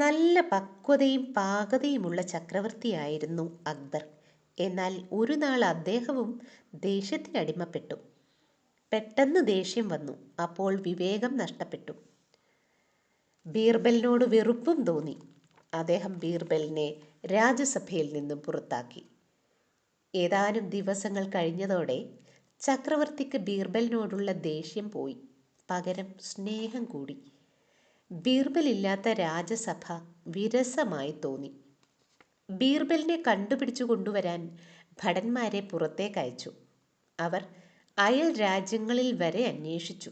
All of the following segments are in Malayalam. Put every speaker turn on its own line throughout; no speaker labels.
നല്ല പക്വതയും പാകതയുമുള്ള ചക്രവർത്തിയായിരുന്നു അക്ബർ. എന്നാൽ ഒരു നാൾ അദ്ദേഹവും ദേഷ്യത്തിനടിമപ്പെട്ടു പെട്ടെന്ന് ദേഷ്യം വന്നു. അപ്പോൾ വിവേകം നഷ്ടപ്പെട്ടു. ബീർബലിനോട് വെറുപ്പും തോന്നി. അദ്ദേഹം ബീർബലിനെ രാജ്യസഭയിൽ നിന്നും പുറത്താക്കി. ഏതാനും ദിവസങ്ങൾ കഴിഞ്ഞതോടെ ചക്രവർത്തിക്ക് ബീർബലിനോടുള്ള ദേഷ്യം പോയി. പകരം സ്നേഹം കൂടി. ബീർബലില്ലാത്ത രാജസഭ വിരസമായി തോന്നി. ബീർബലിനെ കണ്ടുപിടിച്ചു കൊണ്ടുവരാൻ ഭടന്മാരെ പുറത്തേക്ക് അയച്ചു. അവർ അയൽ രാജ്യങ്ങളിൽ വരെ അന്വേഷിച്ചു.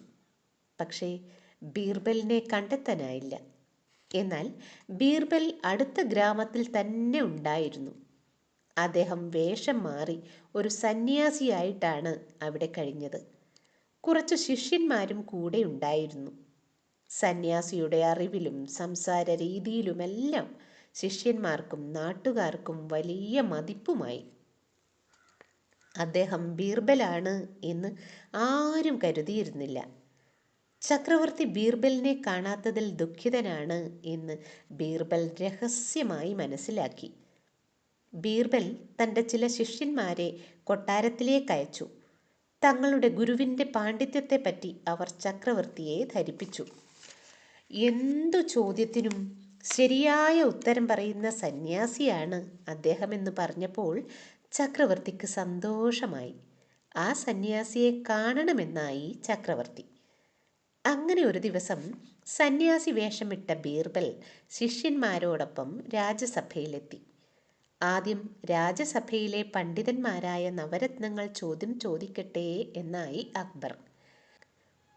പക്ഷേ ബീർബലിനെ കണ്ടെത്താനായില്ല. എന്നാൽ ബീർബൽ അടുത്ത ഗ്രാമത്തിൽ തന്നെ ഉണ്ടായിരുന്നു. അദ്ദേഹം വേഷം മാറി ഒരു സന്യാസിയായിട്ടാണ് അവിടെ കഴിഞ്ഞത്. കുറച്ച് ശിഷ്യന്മാരും കൂടെ ഉണ്ടായിരുന്നു. സന്യാസിയുടെ അറിവിലും സംസാര രീതിയിലുമെല്ലാം ശിഷ്യന്മാർക്കും നാട്ടുകാർക്കും വലിയ മതിപ്പുമായി. അദ്ദേഹം ബീർബലാണ് എന്ന് ആരും കരുതിയിരുന്നില്ല. ചക്രവർത്തി ബീർബലിനെ കാണാത്തതിൽ ദുഃഖിതനാണ് എന്ന് ബീർബൽ രഹസ്യമായി മനസ്സിലാക്കി. ബീർബൽ തന്റെ ചില ശിഷ്യന്മാരെ കൊട്ടാരത്തിലേക്ക് അയച്ചു. തങ്ങളുടെ ഗുരുവിന്റെ പാണ്ഡിത്യത്തെപ്പറ്റി അവർ ചക്രവർത്തിയെ ധരിപ്പിച്ചു. എന്തു ചോദ്യത്തിനും ശരിയായ ഉത്തരം പറയുന്ന സന്യാസിയാണ് അദ്ദേഹം എന്ന് പറഞ്ഞപ്പോൾ ചക്രവർത്തിക്ക് സന്തോഷമായി. ആ സന്യാസിയെ കാണണമെന്നായി ചക്രവർത്തി. അങ്ങനെ ഒരു ദിവസം സന്യാസി വേഷമിട്ട ബീർബൽ ശിഷ്യന്മാരോടൊപ്പം രാജസഭയിലെത്തി. ആദ്യം രാജസഭയിലെ പണ്ഡിതന്മാരായ നവരത്നങ്ങൾ ചോദ്യം ചോദിക്കട്ടെ എന്നായി അക്ബർ.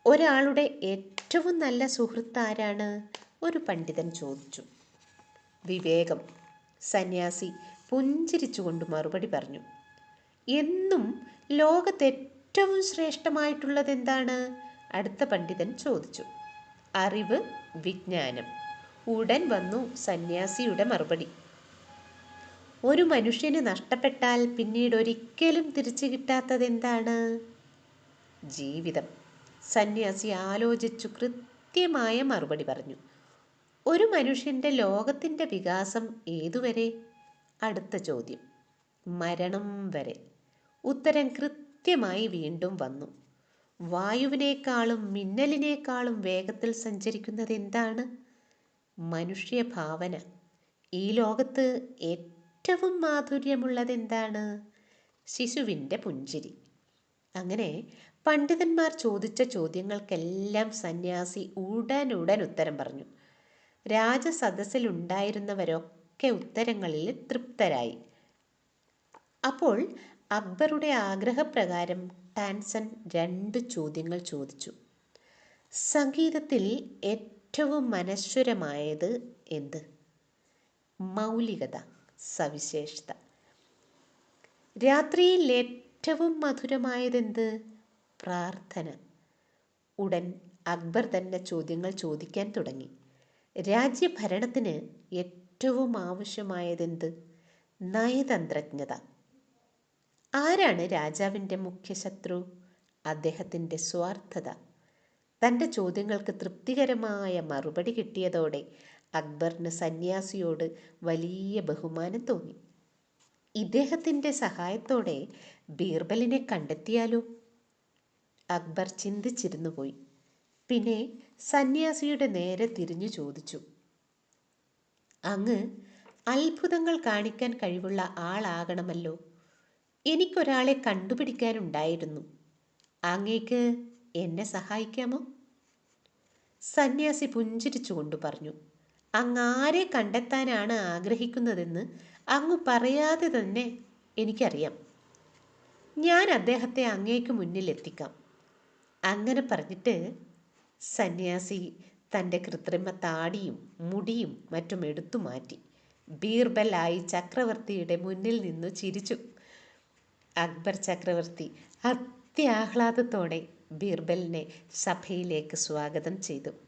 ഒരാളുടെ ഏറ്റവും നല്ല സുഹൃത്ത് ആരാണ് ഒരു പണ്ഡിതൻ ചോദിച്ചു. വിവേകം സന്യാസി പുഞ്ചിരിച്ചുകൊണ്ട് മറുപടി പറഞ്ഞു. എന്നും ലോകത്ത് ഏറ്റവും ശ്രേഷ്ഠമായിട്ടുള്ളത് എന്താണ് അടുത്ത പണ്ഡിതൻ ചോദിച്ചു. അറിവ് വിജ്ഞാനം. ഉടൻ വന്നു സന്യാസിയുടെ മറുപടി. ഒരു മനുഷ്യന് നഷ്ടപ്പെട്ടാൽ പിന്നീട് ഒരിക്കലും തിരിച്ചു കിട്ടാത്തത് എന്താണ് ജീവിതം. സന്യാസി ആലോചിച്ചു കൃത്യമായ മറുപടി പറഞ്ഞു ഒരു മനുഷ്യന്റെ ലോകത്തിന്റെ വികാസം ഏതുവരെ? അടുത്ത ചോദ്യം മരണം വരെ. ഉത്തരം കൃത്യമായി വീണ്ടും വന്നു വായുവിനേക്കാളും മിന്നലിനേക്കാളും വേഗത്തിൽ സഞ്ചരിക്കുന്നത് എന്താണ്? മനുഷ്യഭാവന. ഈ ലോകത്ത് ഏറ്റവും മാധുര്യമുള്ളത് എന്താണ് ശിശുവിന്റെ പുഞ്ചിരി. അങ്ങനെ പണ്ഡിതന്മാർ ചോദിച്ച ചോദ്യങ്ങൾക്കെല്ലാം സന്യാസി ഉടനുടൻ ഉത്തരം പറഞ്ഞു. രാജസദസ്സിലുണ്ടായിരുന്നവരൊക്കെ ഉത്തരങ്ങളിൽ തൃപ്തരായി. അപ്പോൾ അക്ബറുടെ ആഗ്രഹപ്രകാരം ടാൻസൺ രണ്ട് ചോദ്യങ്ങൾ ചോദിച്ചു. സംഗീതത്തിൽ ഏറ്റവും മനശ്വരമായത് എന്ത്? മൗലികത സവിശേഷത. രാത്രിയിൽ ഏറ്റവും മധുരമായതെന്ത് പ്രാർത്ഥന. ഉടൻ അക്ബർ തന്നെ ചോദ്യങ്ങൾ ചോദിക്കാൻ തുടങ്ങി. രാജ്യഭരണത്തിന് ഏറ്റവും ആവശ്യമായതെന്ത്? നയതന്ത്രജ്ഞത. ആരാണ് രാജാവിന്റെ മുഖ്യ ശത്രു അദ്ദേഹത്തിന്റെ സ്വാർത്ഥത. തന്റെ ചോദ്യങ്ങൾക്ക് തൃപ്തികരമായ മറുപടി കിട്ടിയതോടെ അക്ബറിന് സന്യാസിയോട് വലിയ ബഹുമാനം തോന്നി. ഇദ്ദേഹത്തിന്റെ സഹായത്തോടെ ബീർബലിനെ കണ്ടെത്തിയാലോ? അക്ബർ ചിന്തിച്ചിരുന്നു പോയി. പിന്നെ സന്യാസിയുടെ നേരെ തിരിഞ്ഞു ചോദിച്ചു. അങ്ങ് അത്ഭുതങ്ങൾ കാണിക്കാൻ കഴിവുള്ള ആളാകണമല്ലോ. എനിക്കൊരാളെ കണ്ടുപിടിക്കാനുണ്ടായിരുന്നു. അങ്ങേക്ക് എന്നെ സഹായിക്കാമോ? സന്യാസി പുഞ്ചിരിച്ചുകൊണ്ട് പറഞ്ഞു. അങ്ങാരെ കണ്ടെത്താനാണ് ആഗ്രഹിക്കുന്നതെന്ന് അങ്ങ് പറയാതെ തന്നെ എനിക്കറിയാം. ഞാൻ അദ്ദേഹത്തെ അങ്ങേക്ക് മുന്നിൽ എത്തിക്കാം അങ്ങനെ പറഞ്ഞിട്ട് സന്യാസി തന്റെ കൃത്രിമ താടിയും മുടിയും മറ്റും എടുത്തു മാറ്റി. ബീർബലായി ചക്രവർത്തിയുടെ മുന്നിൽ നിന്നു ചിരിച്ചു. അക്ബർ ചക്രവർത്തി അത്യാഹ്ലാദത്തോടെ ബീർബലിനെ സഭയിലേക്ക് സ്വാഗതം ചെയ്തു.